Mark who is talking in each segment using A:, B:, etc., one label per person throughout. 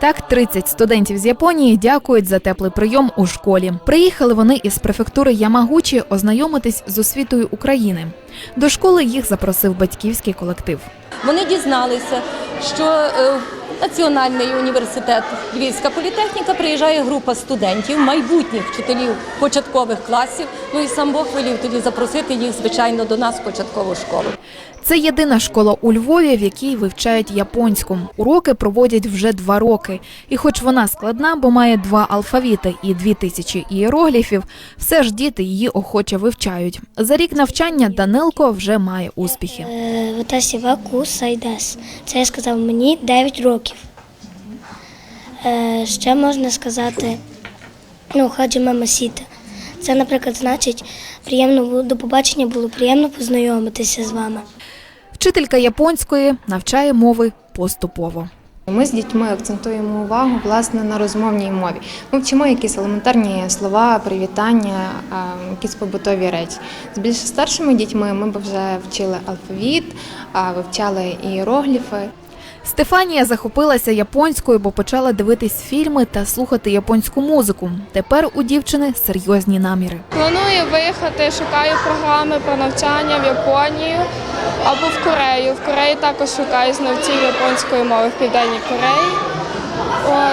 A: Так, 30 студентів з Японії дякують за теплий прийом у школі. Приїхали вони із префектури Ямагучі ознайомитись з освітою України. До школи їх запросив батьківський колектив.
B: Вони дізналися, що е, Національний університет Львівська політехніка приїжджає група студентів, майбутніх вчителів початкових класів. Ну і сам Бог велів тоді запросити їх, звичайно, до нас в початкову школу.
A: Це єдина школа у Львові, в якій вивчають японську. Уроки проводять вже два роки. І хоч вона складна, бо має два алфавіти і дві тисячі ієрогліфів, все ж діти її охоче вивчають. За рік навчання Данилко вже має успіхи.
C: Е, сайдес. Це я сказав мені 9 років. Е, Ще можна сказати, ну, хаджима масіта. Це, наприклад, значить, приємно було- до побачення було приємно познайомитися з вами.
A: Вчителька японської навчає мови поступово.
D: Ми з дітьми акцентуємо увагу власне на розмовній мові. Ми вчимо якісь елементарні слова, привітання, якісь побутові речі. З більш старшими дітьми ми б вже вчили алфавіт, вивчали ієрогліфи.
A: Стефанія захопилася японською, бо почала дивитись фільми та слухати японську музику. Тепер у дівчини серйозні наміри.
E: Планую виїхати, шукаю програми про навчання в Японію або в Корею. В Кореї також шукаю знавців японської мови в Південній Кореї.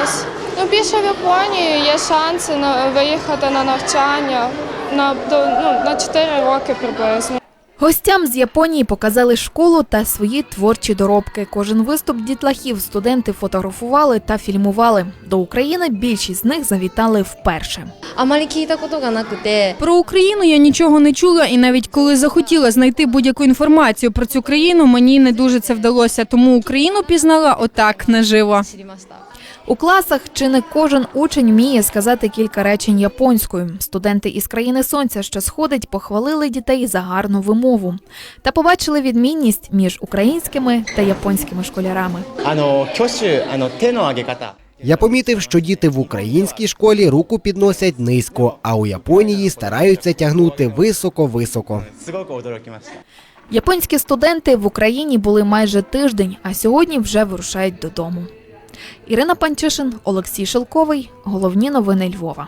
E: Ось. Ну, більше в Японію є шанси на виїхати на навчання на, до, ну, на 4 роки приблизно.
A: Гостям з Японії показали школу та свої творчі доробки. Кожен виступ дітлахів студенти фотографували та фільмували. До України більшість з них завітали вперше.
F: про Україну я нічого не чула, і навіть коли захотіла знайти будь-яку інформацію про цю країну, мені не дуже це вдалося. Тому Україну пізнала отак наживо.
A: У класах чи не кожен учень вміє сказати кілька речень японською. Студенти із країни сонця, що сходить, похвалили дітей за гарну вимову та побачили відмінність між українськими та японськими школярами.
G: Я помітив, що діти в українській школі руку підносять низько, а у Японії стараються тягнути високо-високо.
A: Японські студенти в Україні були майже тиждень, а сьогодні вже вирушають додому. Ірина Панчишин, Олексій Шелковий. Головні новини Львова.